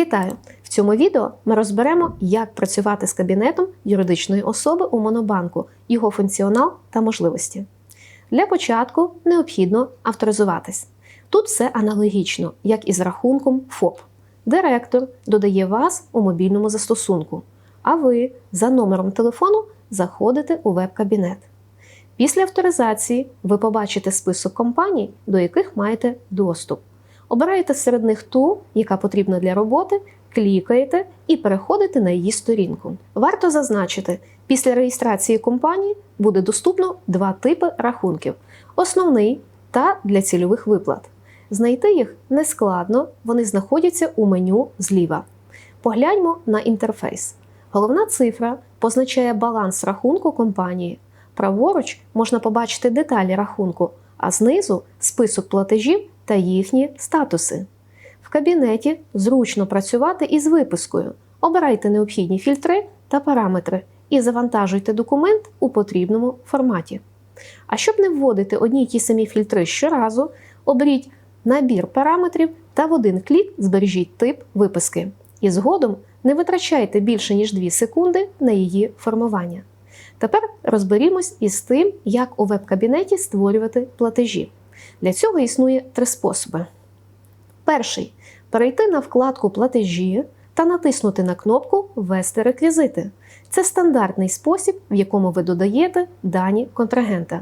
Вітаю! В цьому відео ми розберемо, як працювати з кабінетом юридичної особи у Монобанку, його функціонал та можливості. Для початку необхідно авторизуватись. Тут все аналогічно, як і з рахунком ФОП. Директор додає вас у мобільному застосунку, а ви за номером телефону заходите у веб-кабінет. Після авторизації ви побачите список компаній, до яких маєте доступ. Обираєте серед них ту, яка потрібна для роботи, клікаєте і переходите на її сторінку. Варто зазначити, після реєстрації компанії буде доступно два типи рахунків: основний та для цільових виплат. Знайти їх нескладно, вони знаходяться у меню зліва. Погляньмо на інтерфейс. Головна цифра позначає баланс рахунку компанії. Праворуч можна побачити деталі рахунку, а знизу список платежів та їхні статуси. В кабінеті зручно працювати із випискою. Обирайте необхідні фільтри та параметри і завантажуйте документ у потрібному форматі. А щоб не вводити одні й ті самі фільтри щоразу, оберіть набір параметрів та в один клік збережіть тип виписки. І згодом не витрачайте більше ніж 2 секунди на її формування. Тепер розберімось із тим, як у веб-кабінеті створювати платежі. Для цього існує три способи. Перший перейти на вкладку Платежі та натиснути на кнопку Ввести реквізити. Це стандартний спосіб, в якому ви додаєте дані контрагента.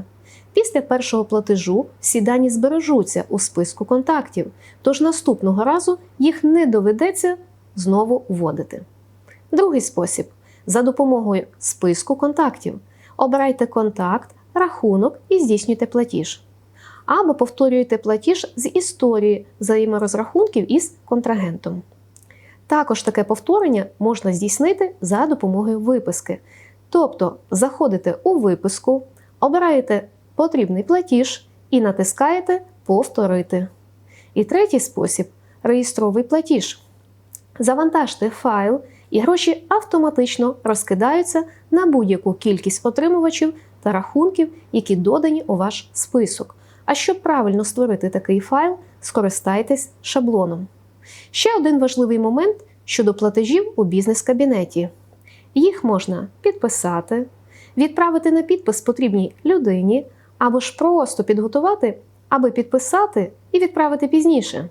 Після першого платежу всі дані збережуться у списку контактів, тож наступного разу їх не доведеться знову вводити. Другий спосіб за допомогою списку контактів. Обирайте контакт, рахунок і здійснюйте платіж. Або повторюєте платіж з історії взаєморозрахунків із контрагентом. Також таке повторення можна здійснити за допомогою виписки. Тобто заходите у виписку, обираєте потрібний платіж і натискаєте Повторити. І третій спосіб реєстровий платіж. Завантажте файл, і гроші автоматично розкидаються на будь-яку кількість отримувачів та рахунків, які додані у ваш список. А щоб правильно створити такий файл, скористайтесь шаблоном. Ще один важливий момент щодо платежів у бізнес-кабінеті. Їх можна підписати, відправити на підпис потрібній людині, або ж просто підготувати, аби підписати і відправити пізніше.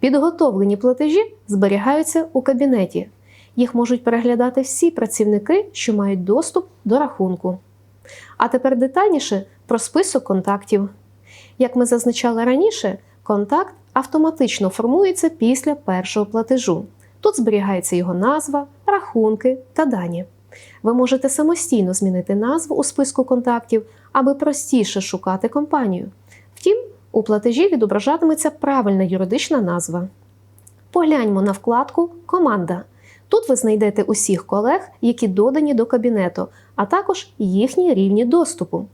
Підготовлені платежі зберігаються у кабінеті. Їх можуть переглядати всі працівники, що мають доступ до рахунку. А тепер детальніше про список контактів. Як ми зазначали раніше, контакт автоматично формується після першого платежу. Тут зберігається його назва, рахунки та дані. Ви можете самостійно змінити назву у списку контактів, аби простіше шукати компанію. Втім, у платежі відображатиметься правильна юридична назва. Погляньмо на вкладку Команда. Тут ви знайдете усіх колег, які додані до кабінету, а також їхні рівні доступу.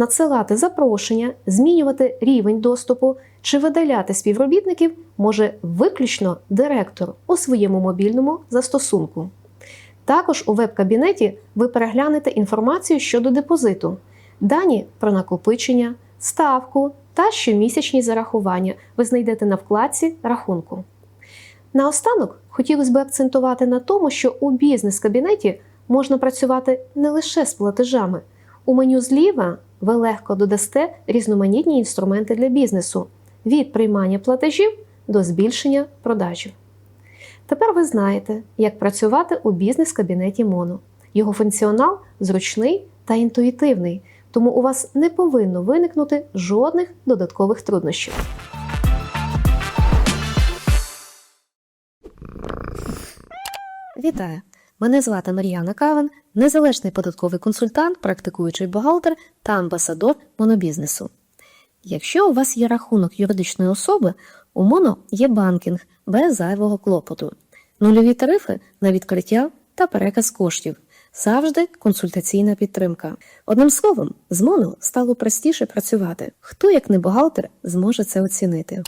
Надсилати запрошення, змінювати рівень доступу чи видаляти співробітників може виключно директор у своєму мобільному застосунку. Також у веб-кабінеті ви переглянете інформацію щодо депозиту, дані про накопичення, ставку та щомісячні зарахування ви знайдете на вкладці рахунку. Наостанок хотілося б акцентувати на тому, що у бізнес-кабінеті можна працювати не лише з платежами. У меню зліва ви легко додасте різноманітні інструменти для бізнесу від приймання платежів до збільшення продажів. Тепер ви знаєте, як працювати у бізнес-кабінеті Моно. Його функціонал зручний та інтуїтивний, тому у вас не повинно виникнути жодних додаткових труднощів. Вітаю! Мене звати Мар'яна Каван, незалежний податковий консультант, практикуючий бухгалтер та амбасадор монобізнесу. Якщо у вас є рахунок юридичної особи, у МОНО є банкінг без зайвого клопоту, нульові тарифи на відкриття та переказ коштів, завжди консультаційна підтримка. Одним словом, з МОНО стало простіше працювати. Хто, як не бухгалтер, зможе це оцінити.